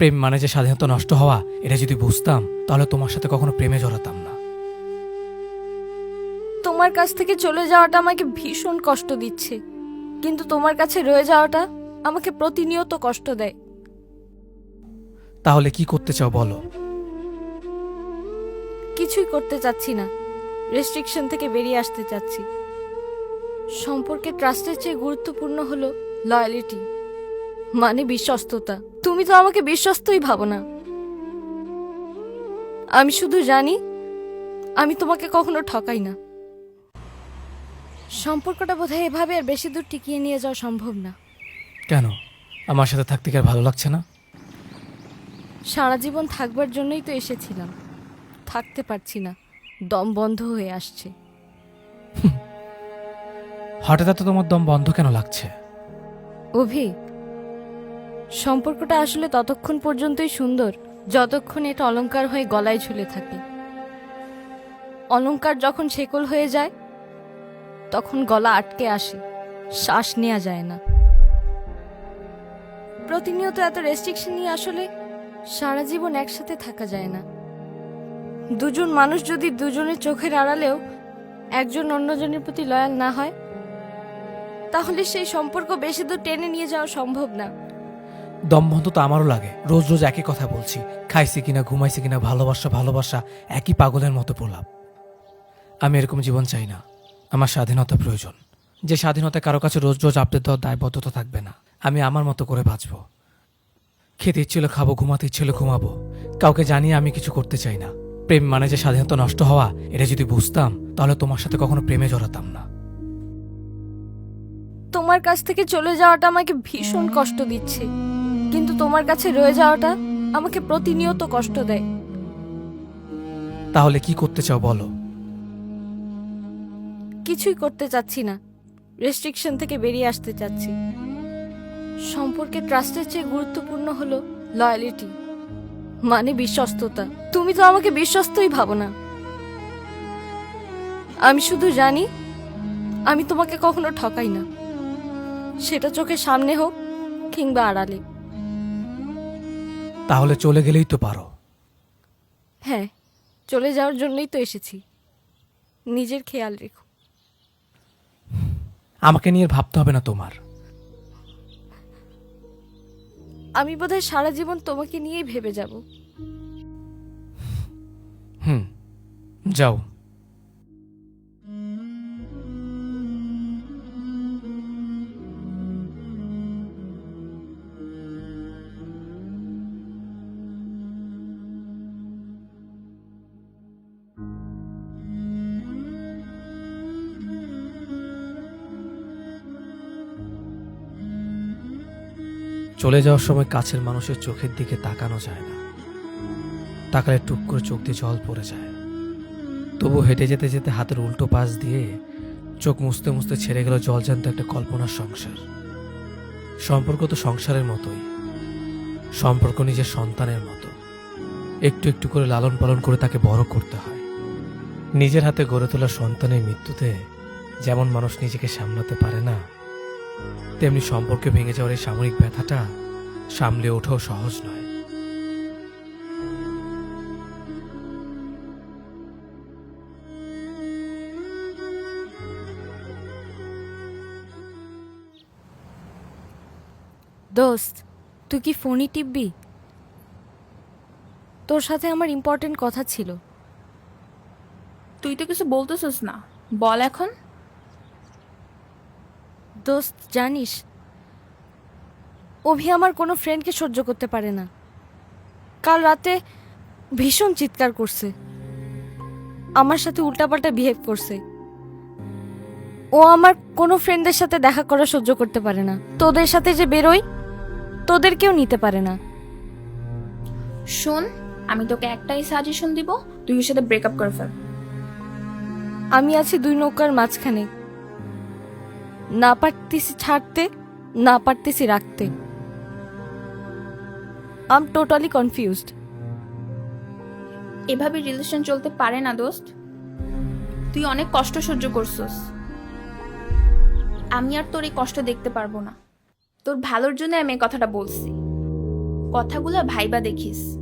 প্রেম মানে যে স্বাধীনতা নষ্ট হওয়া এটা যদি বুঝতাম তাহলে তোমার সাথে কখনো প্রেমে জড়াতাম না। তোমার কাছ থেকে চলে যাওয়াটা আমাকে ভীষণ কষ্ট দিচ্ছে। কিন্তু তোমার কাছে রয়ে যাওয়াটা আমাকে প্রতিনিয়ত কষ্ট দেয়। তাহলে কি করতে চাও বলো? কিছুই করতে চাচ্ছি না। রেস্ট্রিকশন থেকে বেরিয়ে আসতে চাচ্ছি। সম্পর্কে ট্রাস্টের চেয়ে গুরুত্বপূর্ণ হলো লয়ালিটি মানে বিশ্বস্ততা। তুমি তো আমাকে বিশ্বস্তই ভাবো না। আমি শুধু জানি আমি তোমাকে কখনো ঠকাই না। সম্পর্কটা বোধহয় এভাবে আর বেশি দূর টিকিয়ে নিয়ে যাওয়া সম্ভব না। কেন? আমার সাথে থাকতে কি আর ভালো লাগছে না? সারা জীবন থাকবার জন্যই তো এসেছিলাম। থাকতে পারছি না। দম বন্ধ হয়ে আসছে। হঠাৎ এত তোমার দম বন্ধ কেন লাগছে? অভি সম্পর্কটা আসলে ততক্ষণ পর্যন্তই সুন্দর, যতক্ষণ এটা অলঙ্কার হয়ে গলায় ঝুলে থাকে। অলঙ্কার যখন শেকল হয়ে যায়, তখন গলা আটকে আসে, শ্বাস নেওয়া যায় না। প্রতিনিয়ত এত রেস্ট্রিকশন নিয়ে আসলে সারা জীবন একসাথে থাকা যায় না। দুজন মানুষ যদি দুজনের চোখের আড়ালেও একজন অন্যজনের প্রতি লয়াল না হয়, তাহলে সেই সম্পর্ক বেশি দূর টেনে নিয়ে যাওয়া সম্ভব না। দম বন্ধ তো আমারও লাগে। রোজ রোজ একই কথা বলছি। খাইছি কিনা, ঘুমাইছি কিনা, ভালোবাসা ভালোবাসা, একই পাগলের মতো প্রলাপ। আমি এরকম জীবন চাই না। আমার স্বাধীনতা প্রয়োজন। যে স্বাধীনতা কারও কাছে রোজ রোজ আপডেট দেওয়ার দায়বদ্ধতা থাকবে না। আমি আমার মতো করে বাঁচবো। খেতে ইচ্ছিল খাব, ঘুমাতে ইচ্ছিল ঘুমাবো। কাউকে জানিয়ে আমি কিছু করতে চাই না। প্রেম মানে যে স্বাধীনতা নষ্ট হওয়া, এটা যদি বুঝতাম, তাহলে তোমার সাথে কখনো প্রেমে জড়াতাম না। তোমার কাছ থেকে চলে যাওয়াটা আমাকে ভীষণ কষ্ট দিচ্ছে। কিন্তু তোমার কাছে রয়ে যাওয়াটা আমাকে প্রতিনিয়ত কষ্ট দেয়। তাহলে কি করতে চাও বলো? কিছুই করতে চাচ্ছি না। রেস্ট্রিকশন থেকে বেরিয়ে আসতে চাচ্ছি। সম্পর্কে ট্রাস্টের চেয়ে গুরুত্বপূর্ণ হলো লয়ালিটি মানে বিশ্বস্ততা। তুমি তো আমাকে বিশ্বস্তই ভাবো না। আমি শুধু জানি আমি তোমাকে কখনো ঠকাই না। সেটা চোখের সামনে হোক কিংবা আড়ালে। তাহলে চলে গেলেই তো পারো। হ্যাঁ চলে যাওয়ার জন্যই তো এসেছি। নিজের খেয়াল রেখো। আমাকে নিয়ে ভাবতে হবে না তোমার। আমি বোধহয় সারা জীবন তোমাকে নিয়েই ভেবে যাব। হুম যাও। চলে যাওয়ার সময় কাছের মানুষের চোখের দিকে তাকানো যায় না। তাকালে টুক করে চোখ দিয়ে জল পড়ে যায়। তবু হেঁটে যেতে যেতে হাতের উল্টো পাশ দিয়ে চোখ মুছতে মুছতে ছেড়ে গেল জল জলজান্ত একটা কল্পনার সংসার। সম্পর্ক তো সংসারের মতোই। সম্পর্ক নিজের সন্তানের মতো। একটু একটু করে লালন পালন করে তাকে বড় করতে হয়। নিজের হাতে গড়ে তোলা সন্তানের মৃত্যুতে যেমন মানুষ নিজেকে সামলাতে পারে না তেমনি সম্পর্কে ভেঙে যাওয়ার এই সাময়িক ব্যথাটা সামলে ওঠাও সহজ নয়। দোস্ত তুই কি ফোনই টিপবি? তোর সাথে আমার ইম্পর্টেন্ট কথা ছিল। তুই তো কিছু বলতেছিস না। বল এখন। দোস্ত জানিস অভি আমার কোনো ফ্রেন্ডকে সহ্য করতে পারে না। কাল রাতে ভীষণ চিৎকার করছে। আমার সাথে উল্টাপাল্টা বিহেভ করছে। ও আমার কোনো ফ্রেন্ডদের সাথে দেখা করা সহ্য করতে পারে না। তোদের সাথে যে বেরোই তোদেরকেও নিতে পারে না। শোন আমি তোকে একটাই সাজেশন দিব তুই ওর সাথে ব্রেকআপ করে ফেল। আমি আছি দুই নৌকার মাঝখানে। না পারতেছি ছাড়তে, না পারতেছি রাখতে। আম টোটালি কনফিউজড এভাবে রিলেশন চলতে পারে না, দোস্ত। তুই অনেক কষ্ট সহ্য করছস। আমি আর তোর এই কষ্ট দেখতে পারব না। তোর ভালোর জন্য আমি এই কথাটা বলছি। কথাগুলো ভাইবা দেখিস।